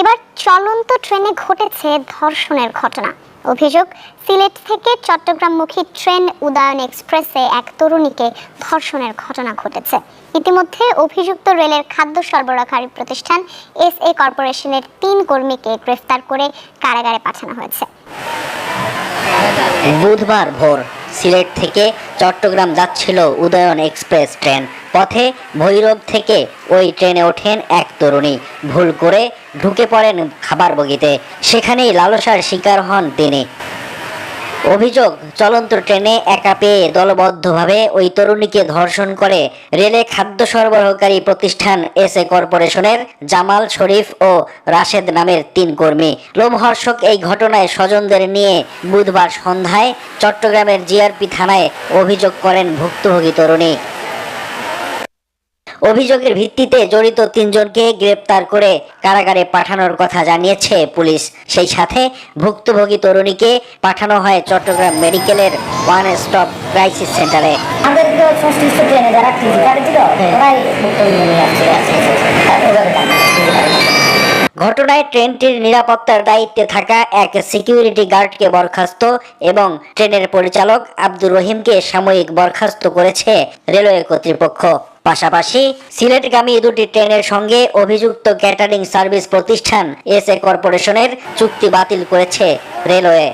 এবার চলন্ত ট্রেনে ঘটেছে ধর্ষণের ঘটনা। অভিযোগ, সিলেট থেকে চট্টগ্রামমুখী ট্রেন উদয়ন এক্সপ্রেসে এক তরুণীকে ধর্ষণের ঘটনা ঘটেছে। ইতিমধ্যে অভিযুক্ত রেলের খাদ্য সরবরাহকারী প্রতিষ্ঠান এস এ কর্পোরেশনের তিন কর্মীকে গ্রেফতার করে কারাগারে পাঠানো হয়েছে। বুধবার ভোর সিলেট থেকে চট্টগ্রাম যাচ্ছিল উদয়ন এক্সপ্রেস ট্রেন। পথে ভৈরব থেকে ওই ট্রেনে ওঠেন এক তরুণী। ভুল করে ঢুকে পড়েন খাবার বগিতে। সেখানেই লালসার শিকার হন তিনি। অভিযোগ, চলন্ত ট্রেনে একা পেয়ে দলবদ্ধভাবে ওই তরুণীকে ধর্ষণ করে রেলে খাদ্য সরবরাহকারী প্রতিষ্ঠান এস এ কর্পোরেশনের জামাল শরীফ ও রাশেদ নামের তিন কর্মী। লোমহর্ষক এই ঘটনায় স্বজনদের নিয়ে বুধবার সন্ধ্যায় চট্টগ্রামের জিআরপি থানায় অভিযোগ করেন ভুক্তভোগী তরুণী। অভিযোগের ভিত্তিতে জড়িত তিনজনকে গ্রেপ্তার করে কারাগারে পাঠানোর কথা জানিয়েছে পুলিশ। সেই সাথে ভুক্তভোগী তরুণীকে পাঠানো হয় চট্টগ্রাম মেডিকেলের ওয়ান স্টপ ক্রাইসিস সেন্টারে। আমাদের ট্রেনে যারা ফিজিক্যাল ঘটনায় ট্রেনটির নিরাপত্তার দায়িত্বে থাকা এক সিকিউরিটি গার্ডকে বরখাস্ত এবং ট্রেনের পরিচালক আব্দুর রহিমকে সাময়িক বরখাস্ত করেছে রেলওয়ে কর্তৃপক্ষ। পাশাপাশি সিলেটগামী দুটি ট্রেনের সঙ্গে অভিযুক্ত ক্যাটারিং সার্ভিস প্রতিষ্ঠান এস এ কর্পোরেশনের চুক্তি বাতিল করেছে রেলওয়ে।